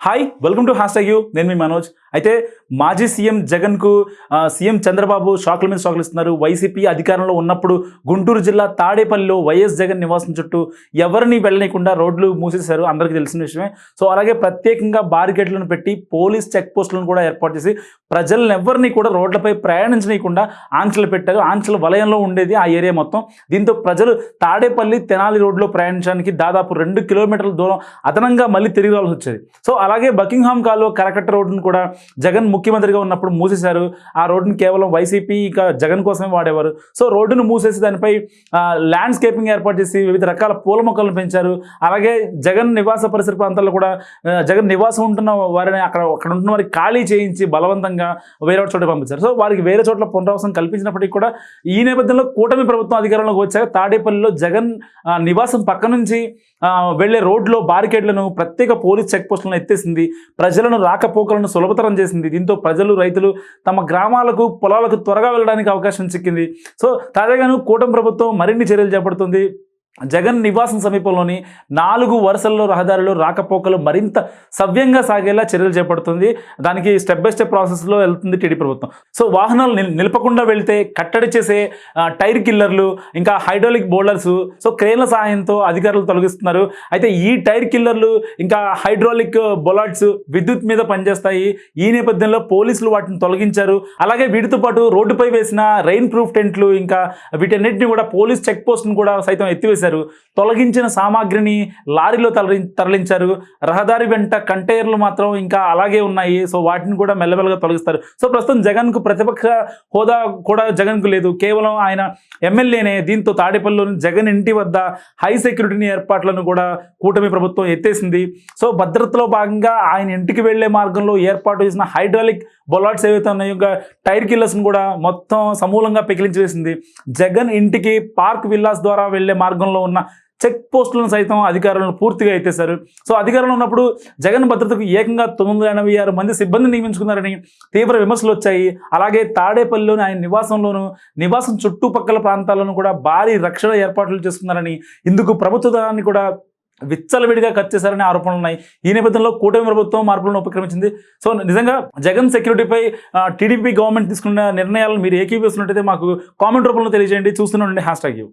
Hi welcome to hash you నేను మీ మనోజ్. అయితే మాజీ సీఎం జగన్కు ఆ, సీఎం చంద్రబాబు షాకుల మీద షాకులు ఇస్తున్నారు. వైసీపీ అధికారంలో ఉన్నప్పుడు గుంటూరు జిల్లా తాడేపల్లిలో వైఎస్ జగన్ నివాసం చుట్టూ ఎవరిని వెళ్ళనీయకుండా రోడ్లు మూసేశారు. అందరికీ తెలిసిన విషయమే. సో అలాగే ప్రత్యేకంగా బారికేడ్లను పెట్టి పోలీస్ చెక్ పోస్టులను కూడా ఏర్పాటు చేసి ప్రజలను ఎవరిని కూడా రోడ్లపై ప్రయాణించనీయకుండా ఆంక్షలు పెట్టారు. ఆంక్షల వలయంలో ఉండేది ఆ ఏరియా మొత్తం. దీంతో ప్రజలు తాడేపల్లి తెనాలి రోడ్లో ప్రయాణించడానికి దాదాపు రెండు కిలోమీటర్ల దూరం అదనంగా మళ్ళీ తిరిగి రావాల్సి వచ్చేది. సో అలాగే బకింగ్హామ్ కాలువ కరకట్ట రోడ్డును కూడా జగన్ ముఖ్యమంత్రిగా ఉన్నప్పుడు మూసేశారు. ఆ రోడ్డును కేవలం వైసీపీ ఇక జగన్ కోసమే వాడేవారు. సో రోడ్డును మూసేసి దానిపై ల్యాండ్స్కేపింగ్ ఏర్పాటు చేసి వివిధ రకాల పూల మొక్కలను పెంచారు. అలాగే జగన్ నివాస పరిసర ప్రాంతాల్లో కూడా జగన్ నివాసం ఉంటున్న వారిని అక్కడ అక్కడ ఉంటున్న వారికి ఖాళీ చేయించి బలవంతంగా వేరే చోట పంపించారు. సో వారికి వేరే చోట్ల పునరావాసం కల్పించినప్పటికీ కూడా ఈ నేపథ్యంలో కూటమి ప్రభుత్వం అధికారంలోకి వచ్చాక తాడేపల్లిలో జగన్ నివాసం పక్క నుంచి వెళ్ళే రోడ్లో బారికేడ్లను ప్రత్యేక పోలీస్ చెక్ పోస్టులను ఎత్తేసింది. ప్రజలను రాకపోకలను సులభతరం చేసింది. దీంతో ప్రజలు రైతులు తమ గ్రామాలకు పొలాలకు త్వరగా వెళ్ళడానికి అవకాశం చిక్కింది. సో తాజాగాను కూటమి ప్రభుత్వం మరిన్ని చర్యలు చేపడుతుంది. జగన్ నివాసం సమీపంలోని నాలుగు వరుసల్లో రహదారిలో రాకపోకలు మరింత సవ్యంగా సాగేలా చర్యలు చేపడుతుంది. దానికి స్టెప్ బై స్టెప్ ప్రాసెస్లో వెళ్తుంది టీడీ ప్రభుత్వం. సో వాహనాలు నిలపకుండా వెళ్తే కట్టడి చేసే టైర్ కిల్లర్లు ఇంకా హైడ్రాలిక్ బోల్డర్స్ సో క్రేన్ల సహాయంతో అధికారులు తొలగిస్తున్నారు. అయితే ఈ టైర్ కిల్లర్లు ఇంకా హైడ్రాలిక్ బొలాట్స్ విద్యుత్ మీద పనిచేస్తాయి. ఈ నేపథ్యంలో పోలీసులు వాటిని తొలగించారు. అలాగే వీటితో పాటు రోడ్డుపై వేసిన రెయిన్ ప్రూఫ్ టెంట్లు ఇంకా వీటన్నిటిని కూడా పోలీస్ చెక్ పోస్ట్ను కూడా సైతం చేశారు. తొలగించిన సామాగ్రిని లారీలో తరలి తరలించారు. రహదారి వెంట కంటైనర్లు మాత్రం ఇంకా అలాగే ఉన్నాయి. సో వాటిని కూడా మెల్లమెల్లగా తొలగిస్తారు. సో ప్రస్తుతం జగన్కు ప్రతిపక్ష హోదా కూడా జగన్కు లేదు. కేవలం ఆయన ఎమ్మెల్యేనే. దీంతో తాడేపల్లిలోని జగన్ ఇంటి వద్ద హై సెక్యూరిటీని ఏర్పాట్లను కూడా కూటమి ప్రభుత్వం ఎత్తేసింది. సో భద్రతలో భాగంగా ఆయన ఇంటికి వెళ్ళే మార్గంలో ఏర్పాటు చేసిన హైడ్రాలిక్ బొలాట్స్ ఏవైతే ఉన్నాయో ఇంకా టైర్ కిల్లర్స్ని కూడా మొత్తం సమూలంగా పెకిలించేసింది జగన్ ఇంటికి పార్క్ విల్లాస్ ద్వారా వెళ్ళే మార్గంలో ఉన్న చెక్ పోస్టులను సైతం అధికారులను పూర్తిగా ఎత్తేశారు. సో అధికారంలో ఉన్నప్పుడు జగన్ భద్రతకు ఏకంగా తొమ్మిది ఎనభై ఆరు మంది సిబ్బంది నియమించుకున్నారని తీవ్ర విమర్శలు వచ్చాయి. అలాగే తాడేపల్లిలోని ఆయన నివాసంలోను నివాసం చుట్టుపక్కల ప్రాంతాల్లోనూ కూడా భారీ రక్షణ ఏర్పాట్లు చేసుకున్నారని ఇందుకు ప్రభుత్వ ధనాన్ని కూడా విచ్చలవిడిగా ఖర్చు చేశారనే ఆరోపణలు ఉన్నాయి. ఈ నేపథ్యంలో కూటమి ప్రభుత్వం మార్పులను ఉపక్రమించింది. సో నిజంగా జగన్ సెక్యూరిటీపై టీడీపీ గవర్నమెంట్ తీసుకున్న నిర్ణయాలను మీరు ఏకీపిస్తున్నట్టయితే మాకు కామెంట్ రూపంలో తెలియజేయండి. చూస్తూనే ఉండండి. Hashtag you.